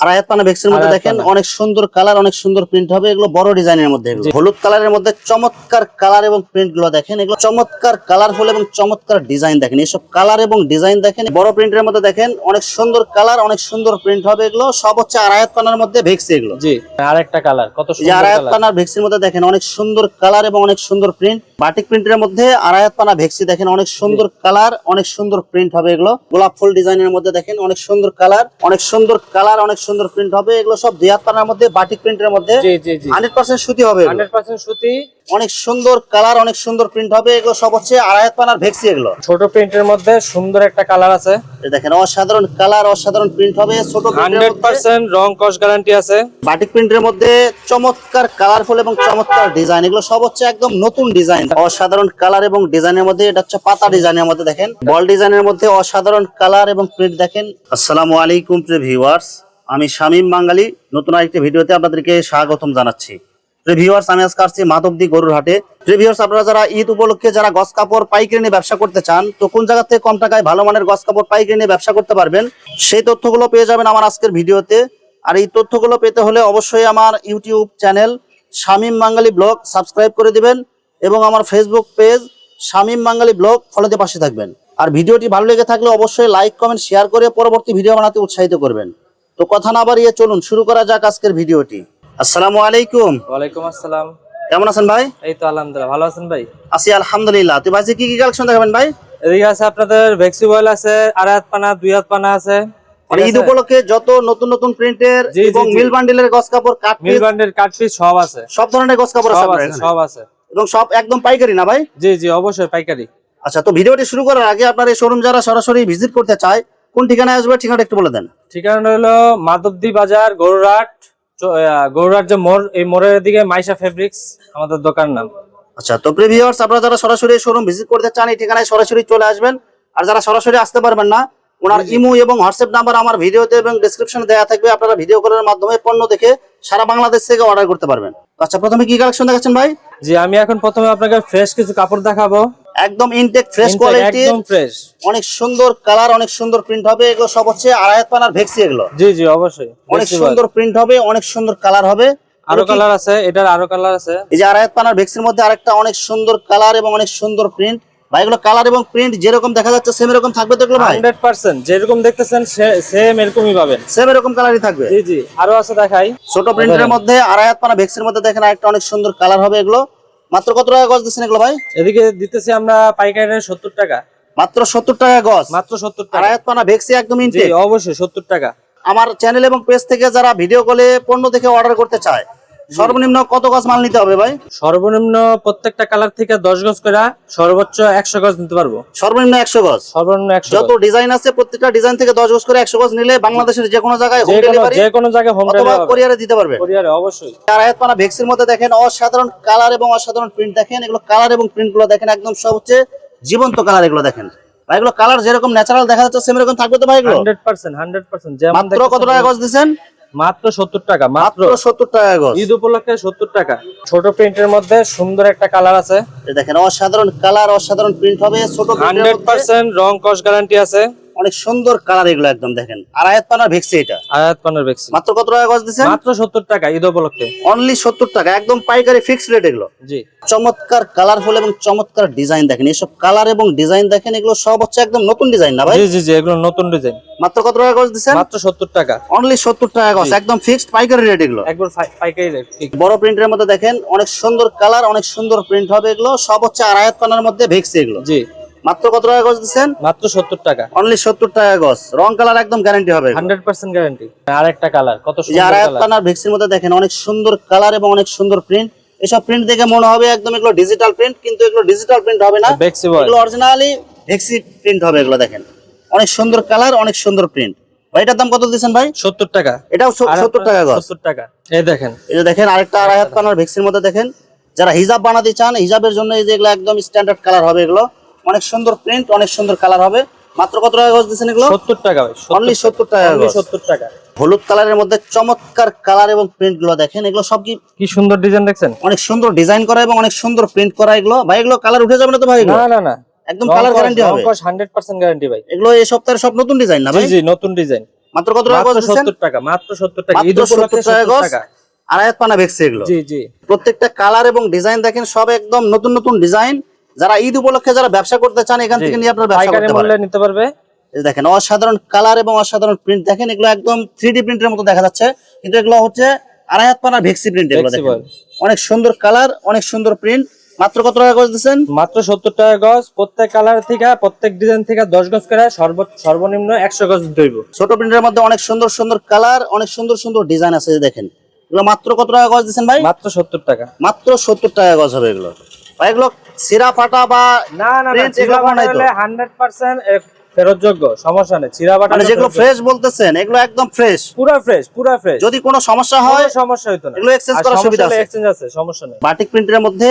আড়াইহাত পানা ভেক্সির মধ্যে দেখেন অনেক সুন্দর কালার অনেক সুন্দর প্রিন্ট হবে এগুলো বড় ডিজাইনের মধ্যে। হলুদ কালারের মধ্যে চমৎকার কালার এবং প্রিন্টগুলো দেখেন এগুলো চমৎকার কালারফুল এবং চমৎকার ডিজাইন দেখেন এইসব কালার এবং ডিজাইন দেখেন বড় প্রিন্টের মধ্যে দেখেন অনেক সুন্দর কালার অনেক সুন্দর প্রিন্ট হবে এগুলো সব হচ্ছে আড়াইহাত পানার মধ্যে ভেক্সি এগুলো জি আরেকটা কালার কত সুন্দর পানার ভেক্সির মধ্যে দেখেন অনেক সুন্দর কালার এবং অনেক সুন্দর প্রিন্ট বাটিক প্রিন্টের মধ্যে আড়াইহাত পানা ভেক্সি দেখেন অনেক সুন্দর কালার অনেক সুন্দর প্রিন্ট হবে এগুলো গোলাপ ফুল ডিজাইনের মধ্যে দেখেন অনেক সুন্দর কালার অনেক সুন্দর কালার অনেক সুন্দর প্রিন্ট হবে এগুলো সব দুই হাত পানার মধ্যে বাটিক প্রিন্টের মধ্যে। জি জি জি। হান্ড্রেড পার্সেন্ট সুতি হবে এগুলো। হান্ড্রেড পার্সেন্ট সুতি। অনেক সুন্দর কালার অনেক সুন্দর প্রিন্ট হবে এগুলো সব হচ্ছে আড়াইহাত পানার ভেক্সি এগুলো। ছোট প্রিন্টের মধ্যে সুন্দর একটা কালার আছে। দেখেন অসাধারণ কালার অসাধারণ প্রিন্ট হবে ছোট হান্ড্রেড পার্সেন্ট রং কস গ্যারান্টি আছে। বাটিক প্রিন্টের মধ্যে চমৎকার কালারফুল এবং চমৎকার ডিজাইন এগুলো সব হচ্ছে একদম নতুন ডিজাইন অসাধারণ কালার এবং ডিজাইনের মধ্যে এটা হচ্ছে পাতা ডিজাইনের মধ্যে দেখেন। বল ডিজাইনের মধ্যে অসাধারণ কালার এবং প্রিন্ট দেখেন। আসসালামু আলাইকুম প্রিয় ভিউয়ার্স আমি শামীম বাঙালি, নতুন আরেকটি ভিডিওতে আপনাদেরকে স্বাগতম জানাচ্ছি। ভিউয়ার্স আমি আজকে আসছি মাধবদী গরুর হাটে। ভিউয়ার্স আপনারা যারা ঈদ উপলক্ষে যারা গস কাপড়, পাইকারি নিয়ে ব্যবসা করতে চান, তো কোন জায়গা থেকে কম টাকায় ভালো মানের গস কাপড়, পাইকারি নিয়ে ব্যবসা করতে পারবেন, সেই তথ্যগুলো পেয়ে যাবেন আমার আজকের ভিডিওতে। আর এই তথ্যগুলো পেতে হলে অবশ্যই আমার YouTube channel Shamim Bangali blog subscribe করে দিবেন এবং আমার Facebook page Shamim Bangali blog ফলোতে পাশে থাকবেন। আর ভিডিওটি ভালো লেগে থাকলে অবশ্যই লাইক কমেন্ট শেয়ার করে পরবর্তী ভিডিও বানাতে উৎসাহিত করবেন। তো কথা না বাড়িয়ে চলুন শুরু করা যাক আজকের ভিডিওটি। আসসালামু আলাইকুম। ওয়ালাইকুম আসসালাম। কেমন আছেন ভাই? এই তো আলহামদুলিল্লাহ ভালো আছেন ভাই? আছি আলহামদুলিল্লাহ। তুই ভাই কি কি কালেকশন দেখাবেন ভাই? এদিকে আছে আপনাদের ভেক্সি বয়েল আছে আড়াই হাত পানা দুই হাত পানা আছে। মানে ঈদ উপলক্ষে যত নতুন নতুন প্রিন্টের এবং মিল বান্ডিলের গস কাপড় কাট মিল বান্ডের কাট পিস সব আছে। সব ধরনের গস কাপড় আছে সব আছে। এবং সব একদম পাইকারি না ভাই? জি জি অবশ্যই পাইকারি। আচ্ছা তো ভিডিওটি শুরু করার আগে আপনার এই শোরুম যারা সরাসরি ভিজিট করতে চায় কোন ঠিকানায় আসবে ঠিকানাটা একটু বলে দেন। ঠিকানা হলো মাধবদী বাজার গরুরাট গরুরাট যে মোড় এই মোড়ের দিকে মাইশা ফেব্রিক্স আমাদের দোকান নাম। আচ্ছা তো প্রিভিউয়ার্স আপনারা যারা সরাসরি শোরুম ভিজিট করতে চান এই ঠিকানায় সরাসরি চলে আসবেন। আর যারা সরাসরি আসতে পারবেন না ওনার ইমো এবং হোয়াটসঅ্যাপ নাম্বার আমার ভিডিওতে এবং ডেসক্রিপশনে দেওয়া থাকবে। আপনারা ভিডিও কলের মাধ্যমে পণ্য দেখে সারা বাংলাদেশ থেকে অর্ডার করতে পারবেন। আচ্ছা প্রথমে কি কালেকশন দেখাচ্ছেন ভাই? জি আমি এখন প্রথমে আপনাকে ফ্রেশ কিছু কাপড় দেখাবো। একদম ইনটেক ফ্রেশ কোয়ালিটি একদম ফ্রেশ অনেক সুন্দর কালার অনেক সুন্দর প্রিন্ট হবে এগুলো সব হচ্ছে আড়াইহাত পানার ভেক্সি এগুলো। জি জি অবশ্যই। অনেক সুন্দর প্রিন্ট হবে অনেক সুন্দর কালার হবে। আরও কালার আছে এটার আরও কালার আছে। এই যে আড়াইহাত পানার ভেক্সির মধ্যে আরেকটা অনেক সুন্দর কালার এবং অনেক সুন্দর প্রিন্ট ভাই এগুলো কালার এবং প্রিন্ট যেরকম দেখা যাচ্ছে সেম এরকম থাকবে তো এগুলো ভাই? হান্ড্রেড পার্সেন্ট যেরকম দেখতেছেন সেম এরকমই পাবেন। সেম এরকম কালারই থাকবে। জি জি আরও আছে দেখাই। ছোট প্রিন্টের মধ্যে আড়াইহাত পানা ভেক্সির মধ্যে দেখেন আরেকটা অনেক সুন্দর কালার হবে এগুলো। মাত্র কত টাকা গজ দিচ্ছেন এগুলো ভাই? এদিকে দিতেছি আমরা পাইকারি সত্তর টাকা। মাত্র সত্তর টাকা গছ মাত্র সত্তর টাকা। ভেকসি পানা ভেক্সি একদম ইনটেক অবশ্যই সত্তর টাকা। আমার চ্যানেল এবং পেজ থেকে যারা ভিডিও কলে পণ্য দেখে অর্ডার করতে চায় সর্বনিম্ন কত গজ মাল নিতে হবে ভাই? সর্বনিম্ন প্রত্যেকটা কালার থেকে দশ গজ করে সর্বোচ্চ একশো গজ নিতে পারব। সর্বনিম্ন একশো গজ? সর্বনিম্ন একশো যত ডিজাইন আছে প্রত্যেকটা ডিজাইন থেকে দশ গজ করে একশো গজ নিলে বাংলাদেশের যে কোনো জায়গায় হোম যে কোনো ডেলিভারি যে কোনো জায়গায় হোম ডেলিভারি কোরিয়ারে দিতে পারবে। কোরিয়ারে অবশ্যই। আড়াইহাত পানা ভেক্সির মধ্যে দেখেন অসাধারণ কালার এবং অসাধারণ প্রিন্ট দেখেন। এগুলো কালার এবং প্রিন্টগুলো দেখেন একদম সব হচ্ছে জীবন্ত কালার এগুলো দেখেন। ভাই এগুলো কালার যেরকম ন্যাচারাল দেখা যাচ্ছে সেম এরকম থাকবে তো ভাই এগুলো? Hundred percent hundred percent. মাত্র কত টাকা গজ দিচ্ছেন মাত্র সত্তর টাকা মাত্র সত্তর টাকা গজ। ঈদ উপলক্ষে সত্তর টাকা। ছোট প্রিন্টের মধ্যে সুন্দর একটা কালার আছে। দেখেন অসাধারণ কালার অসাধারণ প্রিন্ট হবে। ছোট হান্ড্রেড পার্সেন্ট রং কস গ্যারান্টি আছে। অনেক সুন্দর কালার এগুলো একদম দেখেন। আড়াইহাত পানার ভেক্সি এটা। আয়াত পানের ভ্যাকসিন মাত্র কত টাকা গজ দিচ্ছেন মাত্র সত্তর টাকা ঈদ উপলক্ষে। অনলি সত্তর টাকা একদম পাইকারি ফিক্সড রেট এগুলো। জি। চমৎকার কালারফুল এবং চমৎকার ডিজাইন দেখেন। এইসব কালার এবং ডিজাইন দেখেন এগুলো সব হচ্ছে একদম নতুন ডিজাইন না ভাই? জি জি জি এগুলো নতুন ডিজাইন মাত্র কত টাকা গজ দিচ্ছেন মাত্র সত্তর টাকা। অনলি সত্তর টাকা গজ একদম ফিক্সড পাইকারি রেট এগুলো। একবার পাইকারি রেট বড় প্রিন্টের মধ্যে দেখেন অনেক সুন্দর কালার অনেক সুন্দর প্রিন্ট হবে এগুলো। সব হচ্ছে আড়াইহাত পানার মধ্যে ভেক্সি এগুলো। জি। মাত্র কত টাকা গজ দিচ্ছেন? মাত্র সত্তর টাকা। অনলি সত্তর টাকা গজ। রং কালার একদম গ্যারান্টি হবে হান্ড্রেড পার্সেন্ট গ্যারান্টি আরেকটা কালার কত পানার ভেক্সির মধ্যে দেখেন অনেক সুন্দর কালার এবং অনেক সুন্দর প্রিন্ট এসব প্রিন্ট দেখে মনে হবে একদম এগুলো ডিজিটাল প্রিন্ট কিন্তু এগুলো ডিজিটাল প্রিন্ট হবে না। এগুলো অরিজিনালি ভেক্সি প্রিন্ট হবে এগুলো দেখেন। অনেক সুন্দর কালার অনেক সুন্দর প্রিন্ট ভাই এটার দাম কত দিচ্ছেন ভাই? সত্তর টাকা। এটাও সত্তর টাকা সত্তর টাকা। এই দেখেন। এই যে দেখেন আরেকটা আড়াই হাত পানার ভেক্সির মধ্যে দেখেন। যারা হিজাব বানাতে চান হিজাবের জন্য এই যে এগুলো একদম স্ট্যান্ডার্ড কালার হবে এগুলো। অনেক সুন্দর প্রিন্ট অনেক সুন্দর কালার হবে। মাত্র কত টাকা গজ দিচ্ছেন এগুলো? সত্তর টাকা ভাই অনলি সত্তর টাকা সত্তর টাকা। হলুদ কালারের মধ্যে চমৎকার কালার এবং প্রিন্টগুলো দেখেন। এগুলো সব কি কি সুন্দর ডিজাইন দেখছেন? অনেক সুন্দর ডিজাইন করা এবং অনেক সুন্দর প্রিন্ট করা এগুলো। ভাই এগুলো কালার উঠে যাবে না তো ভাই না না না। একদম কালার গ্যারান্টি হবে। হান্ড্রেড পার্সেন্ট গ্যারান্টি ভাই। এগুলো এই সপ্তাহের সব নতুন ডিজাইন না ভাই? জি নতুন ডিজাইন মাত্র কত টাকা মাত্র গজ দিচ্ছেন সত্তর টাকা মাত্র সত্তর টাকা। ঈদ মাত্র উপলক্ষে 70 টাকা গজ। টাকা। আড়াই হাত পানা ভেক্সি এগুলো। জি জি। প্রত্যেকটা কালার এবং ডিজাইন দেখেন সব একদম নতুন নতুন ডিজাইন যারা ঈদ উপলক্ষে যারা ব্যবসা করতে চান এখান থেকে নিয়ে আপনারা ব্যবসা করতে পারেন। নিতে পারবে। এই দেখেন অসাধারণ কালার এবং অসাধারণ প্রিন্ট দেখেন এগুলো একদম থ্রি প্রিন্টের মতো দেখা যাচ্ছে। কিন্তু এগুলো হচ্ছে আড়াই হাত পানা ভেক্সি প্রিন্ট এগুলো দেখেন। অনেক সুন্দর কালার অনেক সুন্দর প্রিন্ট মাত্র কত টাকা গজ দিচ্ছেন? মাত্র সত্তর টাকা গজ। প্রত্যেক কালার থেকে প্রত্যেক ডিজাইন থেকে দশ গজ করে সর্ব- সর্বনিম্ন একশো গজ দইব। ছোট প্রিন্টের মধ্যে অনেক সুন্দর সুন্দর কালার অনেক সুন্দর সুন্দর ডিজাইন আছে দেখেন। এগুলো মাত্র কত টাকা গজ দিচ্ছেন ভাই? মাত্র সত্তর টাকা। মাত্র সত্তর টাকা গজ হবে এগুলো। ভাই এগুলো সিরা ফাটা বা না না না চিরা এগুলো বানাই তো? হলে হান্ড্রেড পার্সেন্ট ফেরত সমস্যা নেই। চিরা বাটা মানে যেগুলো ফ্রেশ বলতেছেন এগুলো একদম ফ্রেশ পুরো ফ্রেশ পুরো ফ্রেশ যদি কোনো সমস্যা হয় সমস্যা হইতো না। এগুলো exchange করার সুবিধা আছে। এক্সচেঞ্জ আছে সমস্যা নেই। বাটিক প্রিন্টের মধ্যে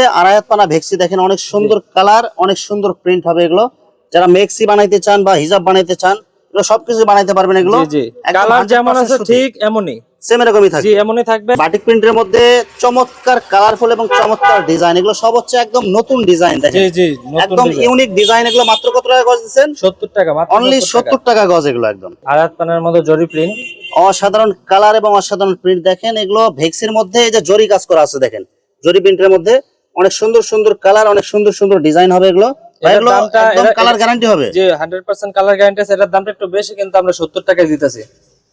পানা ভেক্সি দেখেন অনেক সুন্দর কালার অনেক সুন্দর প্রিন্ট হবে এগুলো। যারা মেক্সি বানাইতে চান বা হিজাব বানাইতে চান এগুলো সবকিছু বানাইতে পারবেন এগুলো। জি জি। কালার যেমন আছে ঠিক এমনই। সেম এরকমই থাকে জি এমনই থাকবে। বাটিক প্রিন্টের মধ্যে চমৎকার কালারফুল এবং চমৎকার ডিজাইন এগুলো সব হচ্ছে একদম নতুন ডিজাইন দেখেন। জি নতুন একদম ইউনিক ডিজাইন এগুলো মাত্র কত টাকা গজ টাকা মাত্র অনলি 70 টাকা। গজ এগুলো একদম। আড়াত পানের মধ্যে জরি প্রিন্ট অসাধারণ কালার এবং অসাধারণ প্রিন্ট দেখেন এগুলো ভেক্সির মধ্যে এই যে জরি কাজ করা আছে দেখেন। জরি প্রিন্টের মধ্যে অনেক সুন্দর সুন্দর কালার অনেক সুন্দর সুন্দর ডিজাইন হবে এগুলো। কালার গ্যারান্টি হবে। যে হান্ড্রেড পার্সেন্ট কালার গ্যারান্টি আছে এটার দামটা একটু বেশি কিন্তু আমরা সত্তর টাকায় দিতেছি।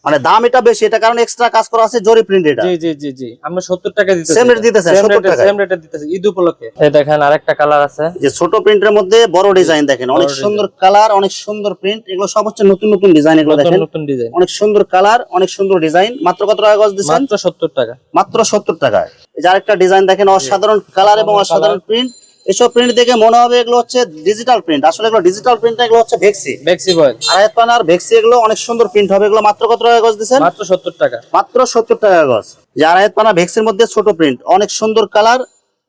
মানে দাম এটা বেশি এটা কারণ এক্সট্রা কাজ করা আছে জরি প্রিন্ট এটা। জি জি জি জি। আমরা সত্তর টাকা দিতেছি Same rate দিতেছেন, 70 টাকায়? সেম রেটে দিতেছি ঈদ উপলক্ষে। এই দেখেন আরেকটা কালার আছে। যে ছোট প্রিন্টের মধ্যে বড় ডিজাইন দেখেন অনেক সুন্দর কালার অনেক সুন্দর প্রিন্ট এগুলো সব হচ্ছে নতুন নতুন ডিজাইন এগুলো দেখেন। নতুন ডিজাইন অনেক সুন্দর কালার অনেক সুন্দর ডিজাইন মাত্র কত টাকা গজ দিচ্ছেন? মাত্র সত্তর টাকা। মাত্র সত্তর টাকায়। এই যে আরেকটা ডিজাইন দেখেন অসাধারণ কালার এবং অসাধারণ প্রিন্ট এসব প্রিন্ট দেখে মনে হবে এগুলো হচ্ছে ডিজিটাল প্রিন্ট আসলে এগুলো ডিজিটাল প্রিন্ট এগুলো হচ্ছে ভেক্সি বেক্সি বয়েল আড়াই পানার ভেক্সি এগুলো অনেক সুন্দর প্রিন্ট হবে। এগুলো মাত্র কত টাকা গজ দিচ্ছেন? মাত্র সত্তর টাকা। মাত্র সত্তর টাকা গজ। যে আড়াই পানা ভেক্সির মধ্যে ছোট প্রিন্ট অনেক সুন্দর কালার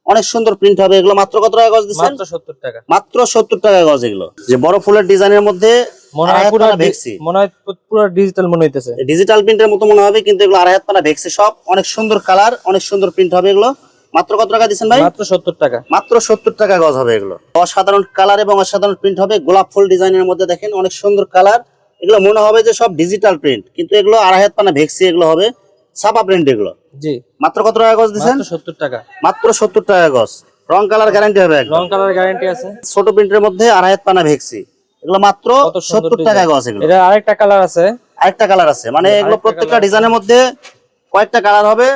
অনেক সুন্দর প্রিন্ট হবে। এগুলো মাত্র কত টাকা গজ দিচ্ছেন? মাত্র সত্তর টাকা। মাত্র সত্তর টাকা গজ এগুলো। যে বড় ফুলের ডিজাইনের মধ্যে মনে হয় পুরো ভেক্সি মনে হয় পুরো ডিজিটাল মনে হইতেছে। ডিজিটাল প্রিন্টের মতো মনে হবে কিন্তু এগুলো আড়াই হাত পানা ভেক্সি সব। অনেক সুন্দর কালার অনেক সুন্দর প্রিন্ট হবে এগুলো। মাত্র কত টাকা দিচ্ছেন ভাই? মাত্র সত্তর টাকা। মাত্র সত্তর টাকা গজ হবে এগুলো। অসাধারণ কালার এবং অসাধারণ প্রিন্ট হবে। গোলাপ ফুল ডিজাইনের মধ্যে দেখেন অনেক সুন্দর কালার। এগুলো মনে হবে যে সব ডিজিটাল প্রিন্ট কিন্তু এগুলো আড়াই হাত পানা ভেক্সি এগুলো হবে। ছাপা প্রিন্ট এগুলো। জি। মাত্র কত টাকা গজ দিচ্ছেন সত্তর টাকা। মাত্র সত্তর টাকা গজ। রং কালার গ্যারান্টি হবে লং কালার গ্যারান্টি আছে। ছোট প্রিন্টের মধ্যে আড়াই হাত পানা ভেক্সি। এগুলো মাত্র সত্তর টাকা। গজ এগুলো। এটা আরেকটা কালার আছে। আরেকটা কালার আছে। মানে এগুলো প্রত্যেকটা ডিজাইনের মধ্যে কয়েকটা কালার হবে।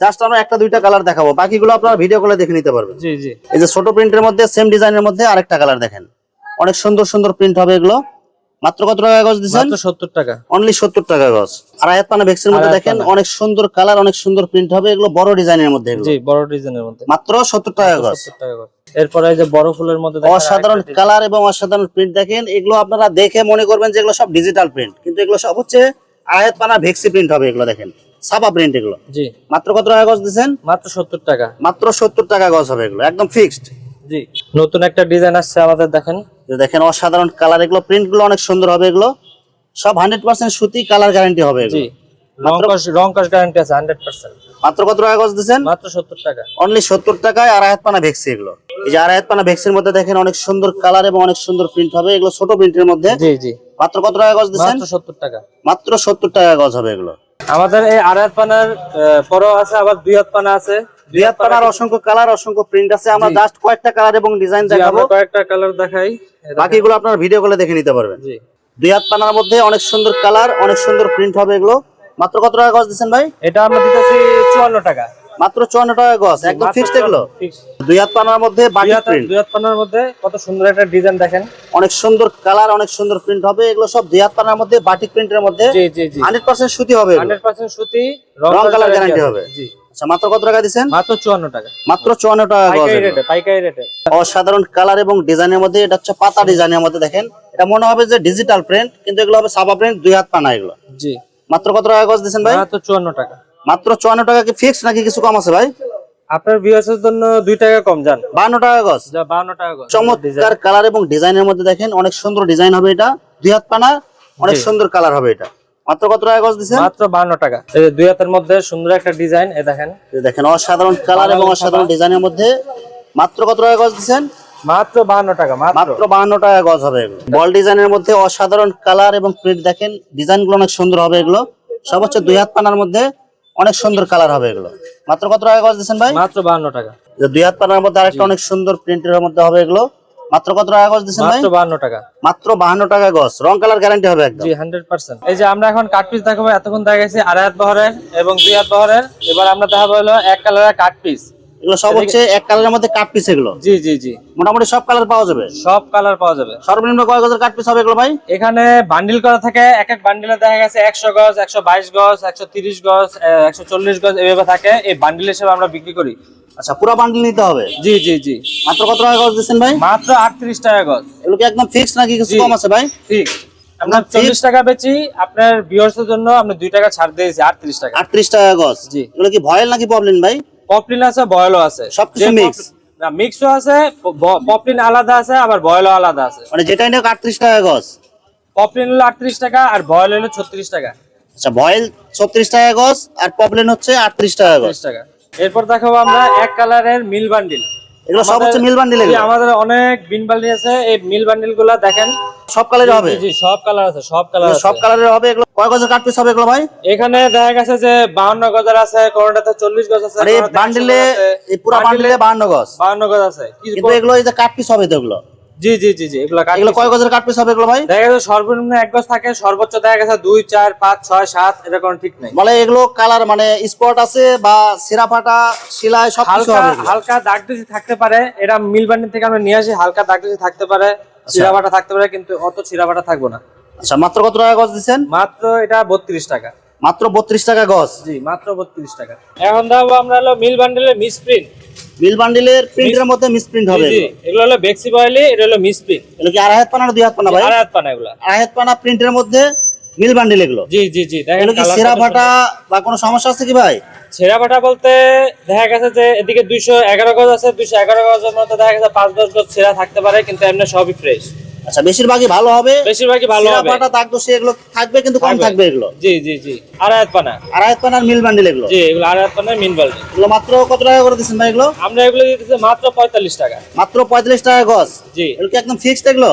জাস্ট আমরা একটা দুইটা কালার দেখাবো। বাকিগুলো আপনারা ভিডিও কলে দেখে নিতে পারবেন। জি জি। এই যে ছোট প্রিন্টের মধ্যে সেম ডিজাইনের মধ্যে আরেকটা কালার দেখেন। অনেক সুন্দর সুন্দর প্রিন্ট হবে এগুলো। মাত্র কত টাকা গজ দিচ্ছেন? মাত্র সত্তর টাকা। অনলি সত্তর টাকা গজ। আর আয়াত পানা ভেক্সের মধ্যে দেখেন অনেক সুন্দর কালার অনেক সুন্দর প্রিন্ট হবে এগুলো বড় ডিজাইনের মধ্যে এগুলো। জি বড় ডিজাইনের মধ্যে। মাত্র সত্তর টাকা গজ। এরপরে যে বড় ফুলের মধ্যে অসাধারণ কালার এবং অসাধারণ প্রিন্ট দেখেন। এগুলো আপনারা দেখে মনে করবেন যে এগুলো সব ডিজিটাল প্রিন্ট কিন্তু এগুলো সব হচ্ছে আয়াত পানা ভেক্সি প্রিন্ট হবে এগুলো দেখেন। সাপা প্রিন্ট এগুলো। জি। মাত্র কত টাকা গজ দিচ্ছেন মাত্র সত্তর টাকা। মাত্র সত্তর টাকা গজ হবে এগুলো একদম ফিক্সড জি। নতুন একটা ডিজাইন আসছে আমাদের দেখেন। দেখেন অসাধারণ কালার এগুলো প্রিন্টগুলো অনেক সুন্দর হবে এগুলো। সব হান্ড্রেড পার্সেন্ট সুতি কালার গ্যারান্টি হবে জি। রং কস গ্যারান্টি আছে হান্ড্রেড পার্সেন্ট মাত্র কত টাকা গজ দিচ্ছেন মাত্র সত্তর টাকা। অনলি সত্তর টাকায় পানা ভেক্সি এগুলো। এই যে পানা ভেক্সির মধ্যে দেখেন অনেক সুন্দর কালার এবং অনেক সুন্দর প্রিন্ট হবে এগুলো ছোট প্রিন্টের মধ্যে। জি জি। মাত্র কত টাকা গজ দিচ্ছেন মাত্র সত্তর টাকা। মাত্র সত্তর টাকা গজ হবে এগুলো। আমাদের এই আড়াই হাত পানার পরও আছে আবার দুই হাত পানা আছে। দুই হাত পানার অসংখ্য কালার অসংখ্য প্রিন্ট আছে। আমরা জাস্ট কয়েকটা কালার এবং ডিজাইন দেখাবো। কয়েকটা কালার দেখাই। বাকিগুলো আপনারা ভিডিও কলে দেখে নিতে পারবেন। জি। দুই হাত পানার মধ্যে অনেক সুন্দর কালার অনেক সুন্দর প্রিন্ট হবে এগুলো। মাত্র কত টাকা গজ দিচ্ছেন ভাই? এটা আমরা দিতেছি চুয়ান্ন টাকা। মাত্র চুয়ান্ন টাকা গজ একদম ফিক্সড এগুলো? দুই হাত পানার মধ্যে দুই হাত প্রিন্ট দুই হাত পানার মধ্যে কত সুন্দর একটা ডিজাইন দেখেন। অনেক সুন্দর কালার অনেক সুন্দর প্রিন্ট হবে। এগুলো সব দুই হাত পানার মধ্যে বাটিক প্রিন্টের মধ্যে। জি জি জি। হান্ড্রেড পার্সেন্ট সুতি হবে এগুলো। হান্ড্রেড পার্সেন্ট সুতি রং রং colour guarantee হবে। জি। আচ্ছা মাত্র কত টাকা দিচ্ছেন? মাত্র চুয়ান্ন টাকা। মাত্র চুয়ান্ন টাকা গজ পাইকারি রেটে পাইকারি রেটে অসাধারণ কালার এবং ডিজাইনের মধ্যে এটা হচ্ছে পাতা ডিজাইনের মধ্যে দেখেন। এটা মনে হবে যে ডিজিটাল প্রিন্ট কিন্তু এগুলো হবে সাবা প্রিন্ট দুই হাত পানা এগুলো। জি। মাত্র কত টাকা গজ দিচ্ছেন ভাই? মাত্র চুয়ান্ন টাকা। মাত্র চুয়ান্ন টাকা কি ফিক্স নাকি কিছু কম আছে ভাই? আপনার ভিউয়ার্সের জন্য দুই টাকা কম যান বান্ন টাকা গজ। যা টাকা। চমৎকার কালার এবং ডিজাইনের মধ্যে দেখেন অনেক সুন্দর ডিজাইন হবে এটা। দুই হাত পানা অনেক সুন্দর কালার হবে এটা। মাত্র কত টাকা গজ দিচ্ছেন? মাত্র বান্ন টাকা। এই যে দুই হাতের মধ্যে সুন্দর একটা ডিজাইন এ দেখেন। এই দেখেন অসাধারণ কালার এবং অসাধারণ ডিজাইনের মধ্যে। মাত্র কত টাকা গজ মাত্র বাহান্ন টাকা মাত্র। মাত্র বাহান্ন টাকা গজ হবে বল ডিজাইনের মধ্যে অসাধারণ কালার এবং প্রিন্ট দেখেন ডিজাইনগুলো অনেক সুন্দর হবে এগুলো। হচ্ছে দুই হাত পানার মধ্যে অনেক সুন্দর কালার হবে এগুলো। মাত্র কত টাকা গজ দিচ্ছেন ভাই? মাত্র বাহান্ন টাকা। যে দুই হাত পানার মধ্যে আরেকটা অনেক সুন্দর প্রিন্টের মধ্যে হবে এগুলো। মাত্র কত টাকা গজ দিচ্ছেন ভাই? মাত্র বাহান্ন টাকা। মাত্র বাহান্ন টাকা গজ। রং কালার গ্যারান্টি হবে একদম। জি হান্ড্রেড পার্সেন্ট এই যে আমরা এখন কাঠ পিস দেখাবো এতক্ষণ দেখা গেছে আড়াই হাত বহরের এবং দুই হাত বহরের। এবার আমরা দেখাবো হলো এক কালারের কাঠ পিস এগুলো সব হচ্ছে এক কালারের মধ্যে কাট পিস এগুলো। জি জি জি। মোটামুটি সব কালার পাওয়া যাবে? সব কালার পাওয়া যাবে। সর্বনিম্ন কয় গজের কাট পিস হবে এগুলো ভাই? এখানে বান্ডিল করা থাকে এক এক বান্ডিলে দেখা গেছে একশো গজ একশো বাইশ গজ একশো তিরিশ গজ একশো চল্লিশ গজ এভাবে থাকে। এই বান্ডিল হিসেবে আমরা বিক্রি করি। আচ্ছা পুরো বান্ডিল নিতে হবে? জি জি জি। মাত্র কত টাকা গজ দিচ্ছেন ভাই? মাত্র আটত্রিশ টাকা গজ। এগুলো কি একদম ফিক্স নাকি কিছু কম আছে ভাই? আপনার চল্লিশ টাকা বেচি আপনার ভিউয়ার্সের জন্য আপনি দুই টাকা ছাড় দিয়েছি আটত্রিশ টাকা। আটত্রিশ টাকা গজ। জি। এগুলো কি ভয়েল নাকি প্রবলেম ভাই? পপলিন আছে বয়েলও আছে। সবকিছু মিক্স না মিক্সও আছে পপলিন আলাদা আছে আবার বয়েলও আলাদা আছে। মানে যেটা নিয়ে 38 টাকা গজ। পপলিন হলো আটত্রিশ টাকা আর বয়েল হলো ছত্রিশ টাকা। আচ্ছা ভয়েল ছত্রিশ টাকা গজ আর পপলিন হচ্ছে আটত্রিশ টাকা গজ। 38 টাকা। এরপর দেখাবো আমরা এক কালারের মিল বান্ডিল এগুলো সব হচ্ছে মিল বান্ডিল এগুলো। আমাদের অনেক বিন বান্ডিল আছে এই মিল বান্ডিলগুলা দেখেন। সব কালারে হবে। জি, সব কালার আছে সব কালার সব কালারে হবে এগুলো। কয় গজের কাট পিস হবে এগুলো ভাই? এখানে দেখা গেছে যে বাউন্ন গজার আছে কোনটাতে চল্লিশ গজ আছে আর এই কোনোটাতে 100 বান্ডিলে এই পুরো বান্ডিলে বাহান্ন গজ। বাউন্ন গজ আছে। কিন্তু এগুলো এই যে কাট পিস হবে তো এগুলো। জি জি জি জি এগুলো এগুলো কয় গজের কাট পিস হবে এগুলো ভাই? দেখা গেছে সর্বনিম্ন এক গজ থাকে সর্বোচ্চ দেখা গেছে দুই চার পাঁচ ছয় সাত এটা কোনো ঠিক নেই। মানে এগুলো কালার মানে স্পট আছে বা সিরা ফাটা সেলাই সব হালকা হবে হালকা দাগ দিছি থাকতে পারে এটা মিল বান্ডিল থেকে আমরা নিয়ে আসি হালকা দাগ দিছি থাকতে পারে চিরাবাটা থাকতে পারে কিন্তু অত চিরাবাটা থাকব না। আচ্ছা মাত্র কত টাকা গজ দিচ্ছেন? মাত্র এটা বত্রিশ টাকা। মাত্র বত্রিশ টাকা গজ? জি মাত্র বত্রিশ টাকা। এখন দেখাবো আমরা হলো মিল বান্ডেলের মিস বান্ডিলের প্রিন্টের মধ্যে মিসপ্রিন্ট হবে। এগুলো। হলো বেক্সি বয়েলি এটা হলো মিস প্রিন্ট এগুলো কি আড়াই হাত পানা দুই হাত পানা ভাই? আড়াই হাত পানা এগুলো। আড়াই হাত পানা প্রিন্টের মধ্যে মিল বান্ডিল এগুলো। জি জি জি এগুলো কি সেরা ভাটা ফাটা বা কোনো সমস্যা আছে কি ভাই। ছেঁড়া ফাটা বলতে দেখা গেছে যে এদিকে দুইশো এগারো গজ আছে দুইশো এগারো গজের মধ্যে দেখা গেছে পাঁচ দশ গজ ছেঁড়া থাকতে পারে কিন্তু এমনি সবই ফ্রেশ আচ্ছা বেশিরভাগই ভালো হবে। বেশিরভাগই ভালো হবে। পাটা দাগ দোষে এগুলো থাকবে কিন্তু কম থাকবে। এগুলো। জি জি জি। আড়াই হাত পানা। আড়াই হাত পানার মিল বান্ডিল এগুলো। জি এগুলো আড়াই পানার মিল বান্ডিল। এগুলো মাত্র কত টাকা করে দিচ্ছেন ভাই এগুলো? আমরা এগুলো দিতেছি মাত্র পঁয়তাল্লিশ টাকা। মাত্র পঁয়তাল্লিশ টাকা গজ। জি। এগুলো কি একদম ফিক্সড এগুলো?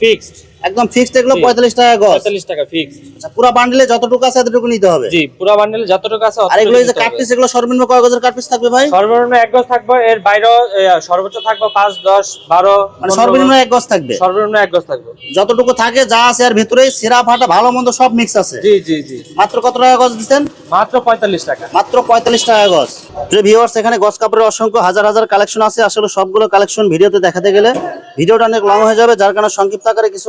ফিক্সড একদম ফিক্সড এগুলো জি। পঁয়তাল্লিশ টাকা গজ। পঁয়তাল্লিশ টাকা ফিক্সড আচ্ছা পুরো বান্ডিলে যতটুকু আছে এতটুকু নিতে হবে। জি পুরো বান্ডেল যতটুকু আছে আর এগুলো যে কাট পিস এগুলো সর্বনিম্ন কয় গজের কাট পিস থাকবে ভাই? সর্বনিম্ন গজ থাকবে এর বাইরেও এ, সর্বোচ্চ থাকবে পাঁচ দশ বারো মানে সর্বনিম্ন গজ। থাকবে। সর্বনিম্ন গজ থাকবে। যতটুকু থাকে যা আছে আর ভিতরে সেরা ফাটা ভালো মন্দ সব মিক্স আছে। জি জি জি। মাত্র কত টাকা গজ দিচ্ছেন? মাত্র পঁয়তাল্লিশ টাকা। মাত্র পঁয়তাল্লিশ টাকা গজ। যে ভিউয়ার্স এখানে গজ কাপড়ের অসংখ্য হাজার হাজার কালেকশন আছে। আসলে সবগুলো কালেকশন ভিডিওতে দেখাতে গেলে ভিডিওটা অনেক লং হয়ে যাবে। যার কারণে সংক্ষিপ্ত আকারে কিছু